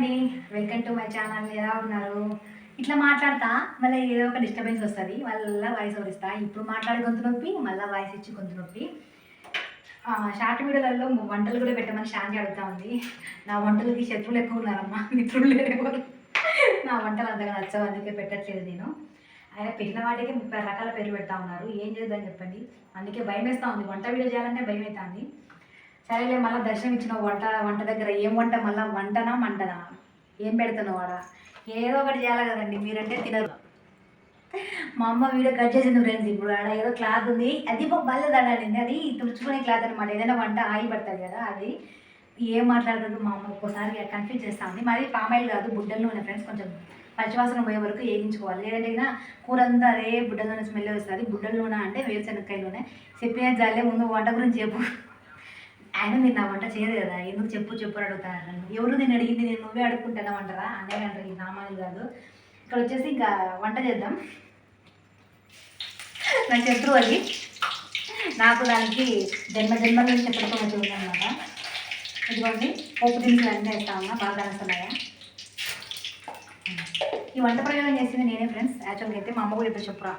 అండి. Welcome to my channel ఎలా ఉన్నారు? ఇట్లా మాట్లాడతా మళ్ళీ ఏదో ఒక డిస్టర్బెన్స్ వస్తుంది. మళ్ళీ వాయిస్ ఓవర్ ఇప్పుడు మాట్లాడే గొంతు నొప్పి మళ్ళీ వాయిస్ ఇచ్చి గొంతు నొప్పి. షార్ట్ వీడియోలలో వంటలు కూడా పెట్టమని శాంతి అడుగుతా ఉంది. నా వంటలకి శత్రువులు ఎక్కువ ఉన్నారమ్మా. మిత్రులు లేరు నా వంటలు అంతగా నచ్చవు అందుకే పెట్టట్లేదు నేను. ఆయన పెట్టిన వాటికి ముప్పై రకాల పేర్లు పెడతా ఉన్నారు. ఏం చేద్దాం చెప్పండి? అందుకే భయం వేస్తూ ఉంది. వంట వీడియో చేయాలంటే భయం అవుతుంది సరేలే మళ్ళీ దర్శనం ఇచ్చిన వంట వంట దగ్గర ఏం వంట? మళ్ళీ వంటనా మంటనా? ఏం పెడతాను వాడా ఏదో ఒకటి చేయాలి కదండి మీరంటే తినరు. మా అమ్మ వీడియో కట్ చేసింది ఫ్రెండ్స్ ఇప్పుడు ఆడ ఏదో క్లాత్ ఉంది. అది బల్లె తడాలింది అది తుడుచుకునే క్లాత్ అనమాట ఏదైనా వంట ఆగి పడుతుంది కదా అది. ఏం మాట్లాడదు మా అమ్మ ఒక్కోసారి కన్ఫ్యూజ్ చేస్తా ఉంది. మరి పామాయిల్ కాదు బుడ్డలు నూనె ఫ్రెండ్స్ కొంచెం పచ్చివాసన పోయే వరకు వేయించుకోవాలి. లేదంటే అయినా కూర అంతా అదే బుడ్డల స్మెల్ వస్తుంది. బుడ్డల నూనె అంటే వేరుశనక్కాయ నూనె. చెప్పిన జాలే ముందు వంట గురించి చెప్పు. ఆయన మీరు నా వంట చేయదు కదా ఎందుకు చెప్పు చెప్పు అడుగుతారు. నన్ను ఎవరు నేను అడిగింది? నేను నువ్వే అడుగుకుంటాను అంటారా అన్నయ్య అంటారు ఈ సామాన్లు కాదు. ఇక్కడ వచ్చేసి ఇంకా వంట చేద్దాం. నా శత్రువు అది. నాకు దానికి జన్మ జన్మ నుంచి చెప్పడం మంచిగా ఉందన్నమాట ఇదిగోండి పోపు దినుసులు అన్నీ వేస్తా ఉన్నా బాగా నస్తున్నాయా ఈ వంట ప్రయోగం చేసింది నేనే ఫ్రెండ్స్. యాక్చువల్గా అయితే మా అమ్మ కూడా ఇప్పుడు చెప్పురా?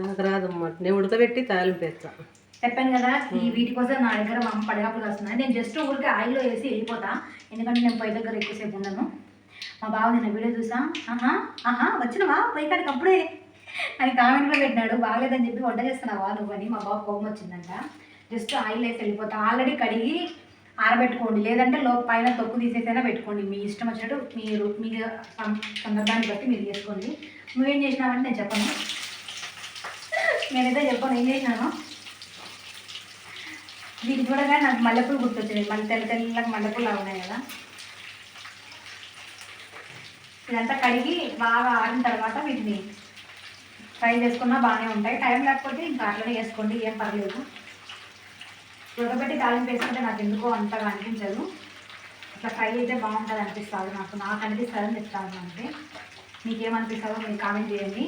నాకు రాదమ్మా. నేను ఉడకబెట్టి తాలింపు వేస్తాను చెప్పాను కదా ఈ వీటి కోసం నా దగ్గర మా అమ్మ పడగాపులు వస్తున్నాయి. నేను జస్ట్ ఊరికి ఆయిల్లో వేసి వెళ్ళిపోతా. ఎందుకంటే నేను పొయ్యి దగ్గర ఎక్కువసేపు ఉండను. మా బావ నిన్న వీడియో చూసా. ఆహా ఆహా వచ్చినవా? పొయ్యి కాడికి అప్పుడే. అని కామెంట్లో పెట్టినాడు. బాగలేదని చెప్పి వంట చేస్తున్నావా నువ్వని మా బావ కోపం వచ్చిందంట. జస్ట్ ఆయిల్ వేసి వెళ్ళిపోతా. ఆల్రెడీ కడిగి ఆరబెట్టుకోండి. లేదంటే లో పైన తొక్కు తీసేసైనా పెట్టుకోండి. మీ ఇష్టం వచ్చినట్టు మీరు మీ సందర్భాన్ని బట్టి మీరు చేసుకోండి. నువ్వేం చేసినావంటే నేను చెప్పను. నేనైతే చెప్పను. ఏం చేసినాను? వీటి చూడగా నాకు మల్లెపూలు గుర్తొచ్చింది మళ్ళీ తెల్ల తెల్లగా మల్లెపూలు ఉన్నాయి కదా. ఇదంతా కడిగి బాగా ఆరిన తర్వాత వీటిని ఫ్రై చేసుకున్నా బాగానే ఉంటాయి. టైం లేకపోతే ఇంకా అట్లనే వేసుకోండి ఏం పర్లేదు. ఉడకబెట్టి తాలింపు వేసుకుంటే నాకు ఎందుకో అంతగా అనిపించదు. ఇట్లా ఫ్రై అయితే బాగుంటుంది అనిపిస్తుంది నాకు. నాకు అనిపిస్తుంది అని చెప్తాను అంటే మీకేమనిపిస్తుందో మీరు కామెంట్ చేయండి.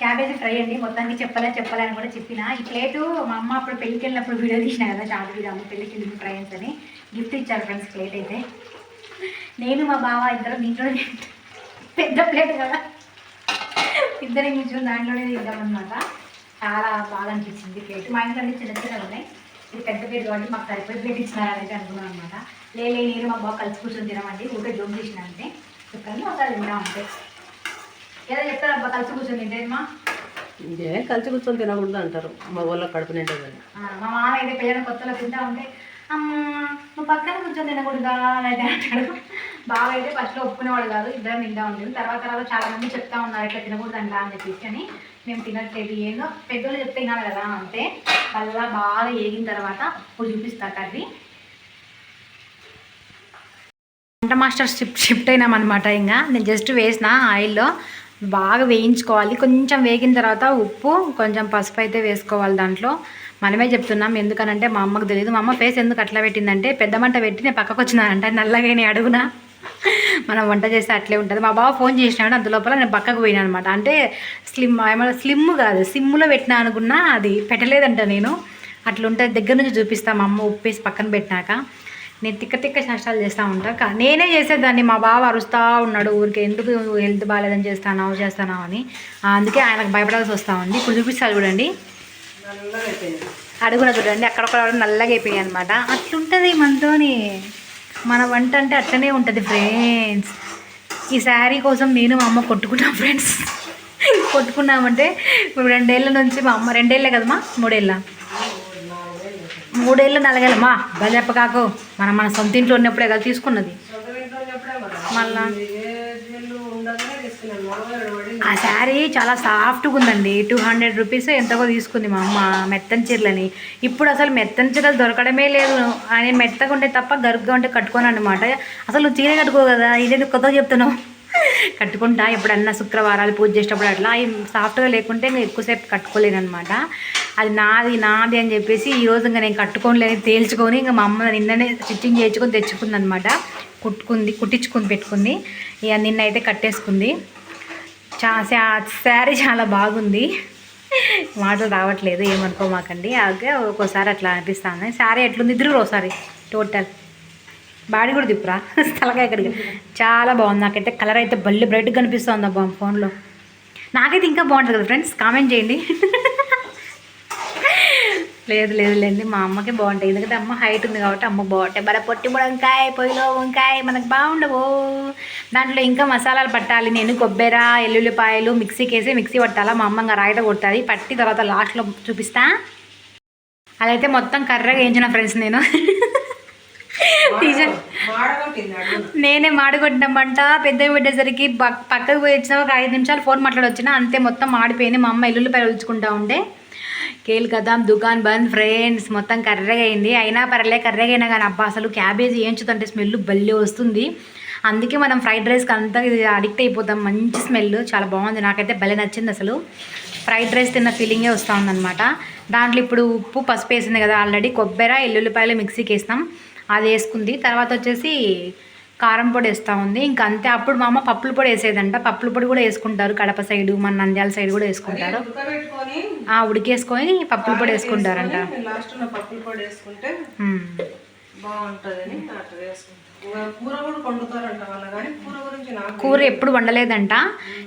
క్యాబేజీ ఫ్రై అండి. మొత్తానికి చెప్పలే చెప్పలే అని కూడా చెప్పిన. ఈ ప్లేటు మా అమ్మ అప్పుడు పెళ్ళికి వెళ్ళినప్పుడు వీడియో తీసిన కదా చాలా వీడియో అమ్మ పెళ్ళికి వెళ్ళింది ఫ్రైన్స్ అని గిఫ్ట్ ఇచ్చారు ఫ్రెండ్స్ ప్లేట్ అయితే. నేను మా బావ ఇద్దరు దీంట్లో పెద్ద ప్లేట్ కదా. ఇద్దరు కూర్చొని దాంట్లోనే తింటామన్నమాట చాలా బాగా అనిపించింది ప్లేట్. మా ఇంట్లో చిన్న చిన్నవి ఉన్నాయి. ఇది పెద్ద ప్లేట్ కాబట్టి మాకు సరిపోయి ప్లేట్ ఇచ్చినారని అనుకున్నాను అనమాట లేలే నేను మా బావ కలిసి కూర్చొని తినమండి. ఊరికే జోమ్ తీసిన అంటే చెప్పాను ఒకసారి తింటాం ఏదో కలిసి కూర్చొని ఇదే కలిసి కూర్చొని తినకూడదు అంటారు. మా ఊళ్ళో కడుపు ఆ, మా మామ అయితే పిల్లల కొత్తలో తింటా ఉంటే అమ్మ నువ్వు పక్కన కూర్చొని తినకూడదా? అని అయితే అంటాడు. బాగా అయితే ఫస్ట్లో ఒప్పుకునేవాడు కాదు ఇద్దరం తింటా ఉంటుంది తర్వాత తర్వాత చాలా మంది చెప్తా ఉన్నారు ఇట్లా తినకూడదు అంట అని చెప్పేసి అని. మేము తినట్లేదు ఏందో పెద్దోళ్ళు చెప్తే తినాలి కదా అంతే మళ్ళా బాగా ఏగిన తర్వాత ఇప్పుడు చూపిస్తా కర్రీ. వంట మాస్టర్ షిఫ్ట్ షిఫ్ట్ అయినామన్నమాట ఇంకా. నేను జస్ట్ వేసిన ఆయిల్లో బాగా వేయించుకోవాలి. కొంచెం వేగిన తర్వాత ఉప్పు కొంచెం పసుపు అయితే వేసుకోవాలి దాంట్లో. మనమే చెప్తున్నాం ఎందుకనంటే మా అమ్మకు తెలియదు మా అమ్మ ఫేస్ ఎందుకు అట్లా పెట్టిందంటే పెద్ద మంట పెట్టి నేను పక్కకు వచ్చినానంటే. నల్లగా నేను అడుగునా. మనం వంట చేస్తే అట్లే ఉంటుంది. మా బావ ఫోన్ చేసినాడు. అంత లోపల నేను పక్కకు పోయినా అనమాట అంటే స్లిమ్ ఏమైనా స్లిమ్ కాదు. సిమ్లో పెట్టినా అనుకున్నా అది పెట్టలేదంట నేను. అట్లా ఉంటే దగ్గర నుంచి చూపిస్తాం. మా అమ్మ ఉప్పేసి పక్కన పెట్టినాక. నేను తిక్క తిక్క శాస్త్రాలు చేస్తూ ఉంటా. నేనే చేసేదాన్ని మా బావ అరుస్తూ ఉన్నాడు ఊరికి ఎందుకు హెల్త్ బాగాలేదని చేస్తానావు చేస్తానావు అని. అందుకే ఆయనకు భయపడాల్సి వస్తూ ఉంది. ఇప్పుడు చూపిస్తాను చూడండి. అడుగున చూడండి అక్కడొక్కడ నల్లగా అయిపోయాయి అనమాట అట్లుంటుంది మనతోని. మన వంట అంటే అట్లనే ఉంటుంది ఫ్రెండ్స్. ఈ శారీ కోసం నేను మా అమ్మ కొట్టుకున్నాం ఫ్రెండ్స్. కొట్టుకున్నామంటే రెండేళ్ళ రెండేళ్ళ నుంచి మా అమ్మ రెండేళ్ళే కదమ్మా మూడేళ్ళ. మూడేళ్ళు నలగేళ్ళమ్మా గజప్ప కాకు. మనం మన సొంత ఇంట్లో ఉన్నప్పుడే కదా తీసుకున్నది. మళ్ళా ఆ శారీ చాలా సాఫ్ట్గా ఉందండి. టూ హండ్రెడ్ రూపీస్ ఎంతకో తీసుకుంది మా అమ్మ మెత్తని చీరలని. ఇప్పుడు అసలు మెత్తని చీరలు దొరకడమే లేదు. ఆయన మెత్తగా ఉంటే తప్ప గరుగ్గా ఉంటే కట్టుకోను అనమాట అసలు నువ్వు చీర కట్టుకో కదా. ఇదేంటి కొత్తగా చెప్తున్నావు? కట్టుకుంటా. ఎప్పుడన్నా శుక్రవారాలు పూజ చేసేటప్పుడు అట్లా. సాఫ్ట్గా లేకుంటే ఇంకా ఎక్కువసేపు కట్టుకోలేను అనమాట అది నాది నాది అని చెప్పేసి ఈ రోజు ఇంకా నేను కట్టుకోలేని తేల్చుకొని ఇంకా మా అమ్మ నిన్ననే స్టిచ్చింగ్ చేయించుకొని తెచ్చుకుంది అనమాట కుట్టుకుంది కుట్టించుకుని పెట్టుకుంది. ఇక నిన్న అయితే కట్టేసుకుంది. చా శారీ చాలా బాగుంది. మాటలు రావట్లేదు ఏమనుకోమాకండి. అలాగే ఒక్కోసారి అట్లా అనిపిస్తాను శారీ ఎట్లుంది? ఇద్దరు ఒకసారి. టోటల్. బాడీ కూడా తిప్పురా. తలకాయ ఇక్కడికి. చాలా బాగుంది నాకైతే. కలర్ అయితే బల్లి బ్రైట్గా కనిపిస్తుంది అబ్బా ఫోన్లో. నాకైతే ఇంకా బాగుంటుంది కదా ఫ్రెండ్స్. కామెంట్ చేయండి. లేదు లేదు లేండి మా అమ్మకి బాగుంటాయి. ఎందుకంటే అమ్మ హైట్ ఉంది కాబట్టి అమ్మ బాగుంటాయి. బల పొట్టి వంకాయ పొయ్యిలో వంకాయ మనకు బాగుండవు. దాంట్లో ఇంకా మసాలాలు పట్టాలి. నేను కొబ్బెర ఎల్లుల్లిపాయలు మిక్సీకి వేసి మిక్సీ పట్టాలా? మా అమ్మ ఇంకా కొడుతుంది. పట్టి తర్వాత లాస్ట్లో చూపిస్తా. అదైతే మొత్తం కర్రగా వేయించిన ఫ్రెండ్స్ నేను. నేనే మాడికొట్టిన మంట పెద్ద పెట్టేసరికి పక్- పక్కకు పోయి వచ్చిన ఒక ఐదు నిమిషాలు ఫోన్ మాట్లాడొచ్చిన. అంతే మొత్తం మాడిపోయింది. మా అమ్మ ఎల్లుల్లిపాయలు ఉల్చుకుంటా ఉంటే కేల్ కదాం దుకాన్ బంద్ ఫ్రెండ్స్. మొత్తం కర్రగా అయింది అయినా పర్లే కర్రగా అయినా కానీ అబ్బా అసలు క్యాబేజీ ఏంచుతుంటే స్మెల్ భలే వస్తుంది. అందుకే మనం ఫ్రైడ్ రైస్కి అంతా ఇది అడిక్ట్ అయిపోతాం. మంచి స్మెల్. చాలా బాగుంది. నాకైతే భలే నచ్చింది అసలు. ఫ్రైడ్ రైస్ తిన్న ఫీలింగే వస్తూ ఉందన్నమాట దాంట్లో ఇప్పుడు ఉప్పు పసుపు వేసింది కదా ఆల్రెడీ. కొబ్బరి ఎల్లుల్లిపాయలు మిక్సీకి వేస్తాం అది వేసుకుంది. తర్వాత వచ్చేసి కారం పొడి వేస్తూ ఉంది. ఇంకా అంతే. అప్పుడు మా అమ్మ పప్పుల పొడి వేసేదంట. పప్పుల పొడి కూడా వేసుకుంటారు. కడప సైడు మన నంద్యాల సైడ్ కూడా వేసుకుంటారు. ఆ ఉడికేసుకొని పప్పుల పొడి వేసుకుంటారంట. లాస్ట్లో పప్పుల పొడి వేసుకుంటే. బాగుంటుందని అట్లా కూర ఎప్పుడు వండలేదంట.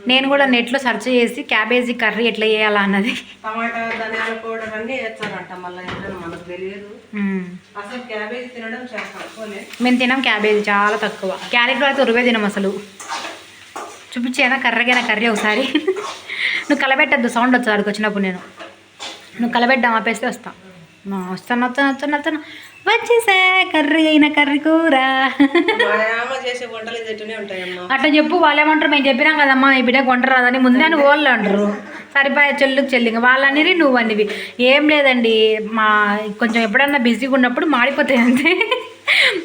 నేను కూడా నెట్లో సెర్చ్ చేసి క్యాబేజీ కర్రీ ఎట్లా చేయాలా అన్నది. టమాటా ధనియాల పౌడర్ అన్నీ వేస్తారంట మళ్ళీ ఏంటో మనకు తెలియదు. మ్మ్. అసలు క్యాబేజ్ తినడం చాలా తక్కువలే మేము తినాం క్యాబేజీ చాలా తక్కువ. క్యారెట్ అయితే ఉరువే తినం అసలు. చూపించేనా కర్రగైనా కర్రీ ఒకసారి. నువ్వు కలబెట్టద్దు సౌండ్ వచ్చి అక్కడికి వచ్చినప్పుడు నేను. నువ్వు కలబెడ్డాం ఆపేస్తే వస్తా. మా వస్తాను వస్తాను వస్తాను వస్తాను వచ్చేసా కర్రీ అయిన కర్రీ కూర. అట్లా చెప్పు వాళ్ళు ఏమంటారు మేము చెప్పినాం కదమ్మా మీ బిడ్డ కొంట రాదని ముందే అని వాళ్ళు అంటారు. సరిపోయే చెల్లుకు చెల్లింగ వాళ్ళనివి నువ్వు అనివి ఏం లేదండి మా కొంచెం ఎప్పుడన్నా బిజీగా ఉన్నప్పుడు మాడిపోతాయి అంతే.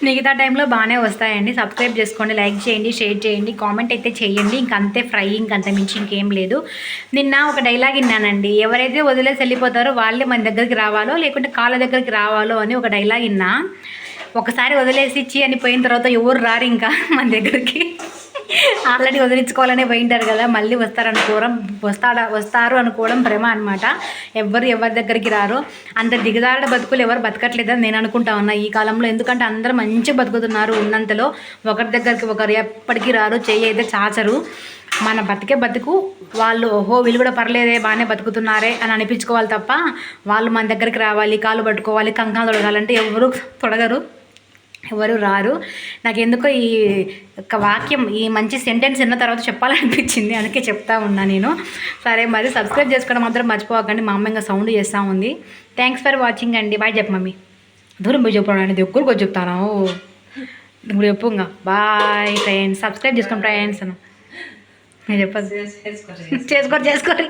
మిగతా టైంలో బాగానే వస్తాయండి. సబ్స్క్రైబ్ చేసుకోండి లైక్ చేయండి షేర్ చేయండి కామెంట్ అయితే చేయండి. ఇంక అంతే ఫ్రై ఇంకంత మించి ఇంకేం లేదు. నిన్న ఒక డైలాగ్ విన్నానండి. ఎవరైతే వదిలేసి వెళ్ళిపోతారో వాళ్ళే మన దగ్గరికి రావాలో లేకుంటే కాళ్ళ దగ్గరికి రావాలో అని ఒక డైలాగ్ విన్నా. ఒకసారి వదిలేసి ఇచ్చి అని పోయిన తర్వాత ఎవరు రారు ఇంకా మన దగ్గరికి? ఆల్రెడీ వదిలించుకోవాలనే పోయింటారు కదా మళ్ళీ వస్తారనుకోవడం వస్తాడా వస్తారు అనుకోవడం భ్రమ అనమాట ఎవరు ఎవరి దగ్గరికి రారు. అంత దిగజారుడ బతుకులు ఎవరు బతకట్లేదని నేను అనుకుంటా ఉన్నా ఈ కాలంలో. ఎందుకంటే అందరూ మంచిగా బతుకుతున్నారు ఉన్నంతలో. ఒకరి దగ్గరికి ఒకరు ఎప్పటికీ రారు చెయ్యి అయితే చాచరు. మన బతికే బతుకు వాళ్ళు ఓహో వీళ్ళు కూడా పర్లేదే బాగానే బతుకుతున్నారే అని అనిపించుకోవాలి తప్ప వాళ్ళు మన దగ్గరికి రావాలి కాలు పట్టుకోవాలి కంకాలు తొడగాలంటే ఎవరు తొడగరు. ఎవరు రారు. నాకు ఎందుకో ఈ వాక్యం ఈ మంచి సెంటెన్స్ విన్న తర్వాత చెప్పాలనిపించింది. అందుకే చెప్తా ఉన్నా నేను. సరే మరి సబ్స్క్రైబ్ చేసుకోవడం మాత్రం మర్చిపోకండి మా అమ్మ ఇంకా సౌండ్ చేస్తూ ఉంది. థ్యాంక్స్ ఫర్ వాచింగ్ అండి. బాయ్ చెప్పు మమ్మీ. దూరం పోయి చెప్పడం అండి దగ్గరకు వచ్చి చెప్తాను? ఇప్పుడు చెప్పు ఇంకా. బాయ్ ఫ్రెండ్స్ సబ్స్క్రైబ్ చేసుకోండి ఫ్రెండ్స్ నేను చెప్పదు చేసుకోండి చేసుకోరు చేసుకోరు